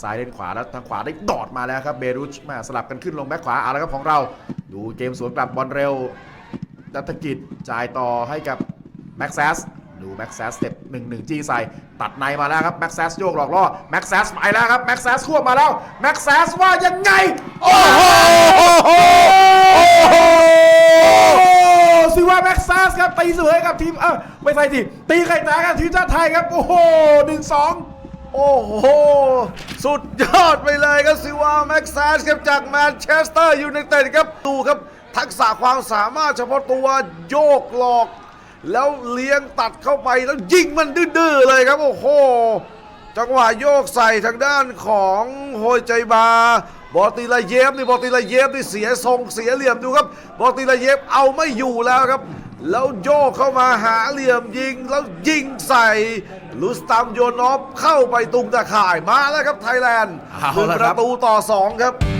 ซ้ายเล่นขวาแล้วทางขวาได้ดอดมาแล้วครับเบรุชมาสลับกันขึ้นลงแบ็คขวาเอาละครับของเรา ดูเกมสวนกลับบอลเร็วนัฐกิจจ่ายต่อให้กับแม็กซัสดูแม็กซัสสเต็ปหนึ่งหนึ่งจีใส่ตัดในมาแล้วครับแม็กซัสโยกหลอกล่อแม็กซัสไปแล้วครับแม็กซัสควบมาแล้วแม็กซัสว่ายังไง โอ้โหโอ้โหซิว่าแม็กซัสครับตีเสมอกับทีมเออไม่ใช่สิตีไข่แตกกับทีมชาติไทยครับ โอ้โหหนึ่งสองโอ้โห สุดยอดไปเลยครับซิวาแม็กซสครับจากแมนเชสเตอร์ยูไนเต็ดครับดูครับทักษะความสามารถเฉพาะตัวโยกหลอก แล้วเลี้ยงตัดเข้าไปแล้วยิงมันดื้อๆเลยครับ โอ้โห จังหวะโยกใส่ทางด้านของโฮยใจบา บอติลาเยฟนี่บอติลาเยฟนี่เสียทรงเสียเหลี่ยมดูครับ บอติลาเยฟเอาไม่อยู่แล้วครับ แล้วโยกเข้ามาหาเหลี่ยมยิง แล้วยิงใส่ลุสตามโยนอฟเข้าไปตุงตะข่ายมาแล้วครับไทยแลนด์เอาหนึ่งละปครัระบตูต่อสองครับ